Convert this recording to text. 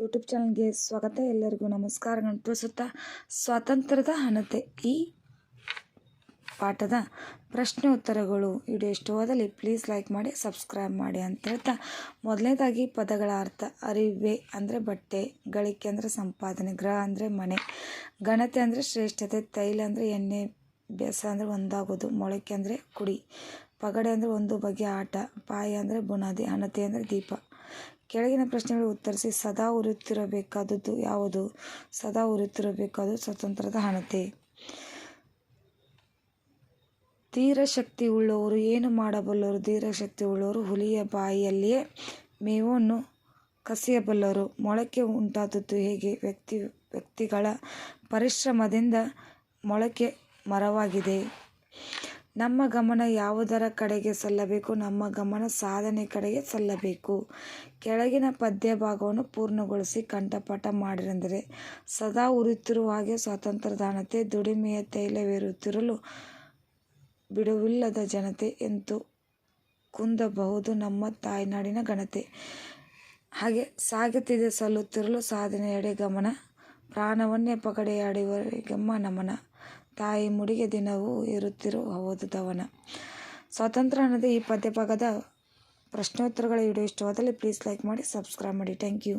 YouTube ಚಾನಲ್ಗೆ ಸ್ವಾಗತ. ಎಲ್ಲರಿಗೂ ನಮಸ್ಕಾರಗಳನ್ನು ಪ್ರಸ್ತುತ ಸ್ವಾತಂತ್ರ್ಯದ ಹಣತೆ. ಈ ಪಾಠದ ಪ್ರಶ್ನೆ ಉತ್ತರಗಳು ವಿಡಿಯೋ ಇಷ್ಟವಾದಲ್ಲಿ ಪ್ಲೀಸ್ ಲೈಕ್ ಮಾಡಿ ಸಬ್ಸ್ಕ್ರೈಬ್ ಮಾಡಿ ಅಂತ ಹೇಳ್ತಾ ಮೊದಲನೇದಾಗಿ ಪದಗಳ ಅರ್ಥ ಅರಿವೆ ಅಂದರೆ ಬಟ್ಟೆ, ಗಳಿಕೆ ಅಂದರೆ ಸಂಪಾದನೆ, ಗ್ರಹ ಅಂದರೆ ಮನೆ, ಘನತೆ ಅಂದರೆ ಶ್ರೇಷ್ಠತೆ, ತೈಲ ಅಂದರೆ ಎಣ್ಣೆ, ಬೆಸ ಅಂದರೆ ಒಂದಾಗೋದು, ಮೊಳಕೆ ಅಂದರೆ ಕುಡಿ, ಪಗಡೆ ಅಂದರೆ ಒಂದು ಬಗೆಯ ಆಟ, ಪಾಯ ಅಂದರೆ ಬುನಾದಿ, ಹಣತೆ ಅಂದರೆ ದೀಪ. ಕೆಳಗಿನ ಪ್ರಶ್ನೆಗಳು ಉತ್ತರಿಸಿ, ಸದಾ ಉರಿಯುತ್ತಿರಬೇಕಾದದ್ದು ಯಾವುದು? ಸದಾ ಉರಿಯುತ್ತಿರಬೇಕಾದದ್ದು ಸ್ವತಂತ್ರದ ಹಣತೆ. ಧೀರ ಶಕ್ತಿ ಉಳ್ಳವರು ಏನು ಮಾಡಬಲ್ಲರು? ಧೀರ ಶಕ್ತಿ ಉಳ್ಳವರು ಹುಲಿಯ ಬಾಯಿಯಲ್ಲಿಯೇ ಮೇವನ್ನು ಕಸಿಯಬಲ್ಲರು. ಮೊಳಕೆ ಉಂಟಾದದ್ದು ಹೇಗೆ? ವ್ಯಕ್ತಿ, ವ್ಯಕ್ತಿಗಳ ಪರಿಶ್ರಮದಿಂದ ಮೊಳಕೆ ಮರವಾಗಿದೆ. ನಮ್ಮ ಗಮನ ಯಾವುದರ ಕಡೆಗೆ ಸಲ್ಲಬೇಕು? ನಮ್ಮ ಗಮನ ಸಾಧನೆ ಕಡೆಗೆ ಸಲ್ಲಬೇಕು. ಕೆಳಗಿನ ಪದ್ಯ ಭಾಗವನ್ನು ಪೂರ್ಣಗೊಳಿಸಿ ಕಂಠಪಾಠ ಮಾಡಿರೆಂದರೆ, ಸದಾ ಉರಿಯುತ್ತಿರುವ ಹಾಗೆ ಸ್ವಾತಂತ್ರ್ಯದಾನತೆ, ದುಡಿಮೆಯ ತೈಲವೇರುತ್ತಿರಲು ಬಿಡುವಿಲ್ಲದ ಜನತೆ ಎಂದು ಕುಂದಬಹುದು ನಮ್ಮ ತಾಯ್ನಾಡಿನ ಘನತೆ. ಹಾಗೆ ಸಾಗುತ್ತಿದೆ ಸಲ್ಲುತ್ತಿರಲು ಸಾಧನೆಯಡೆ ಗಮನ ಪ್ರಾಣವನ್ನೇ ಪಗಡೆಯಾಡಿವರಿಗೆಮ್ಮ ನಮನ. ತಾಯಿ ಮುಡಿಗೆ ದಿನವೂ ಇರುತ್ತಿರುವ ಓದುದವನ. ದವನ ಸ್ವಾತಂತ್ರ್ಯ ಅನ್ನೋದು ಈ ಪದ್ಯಭಾಗದ ಪ್ರಶ್ನೋತ್ತರಗಳ ವಿಡಿಯೋ ಇಷ್ಟವಾದಲ್ಲಿ ಪ್ಲೀಸ್ ಲೈಕ್ ಮಾಡಿ ಸಬ್ಸ್ಕ್ರೈಬ್ ಮಾಡಿ. Thank you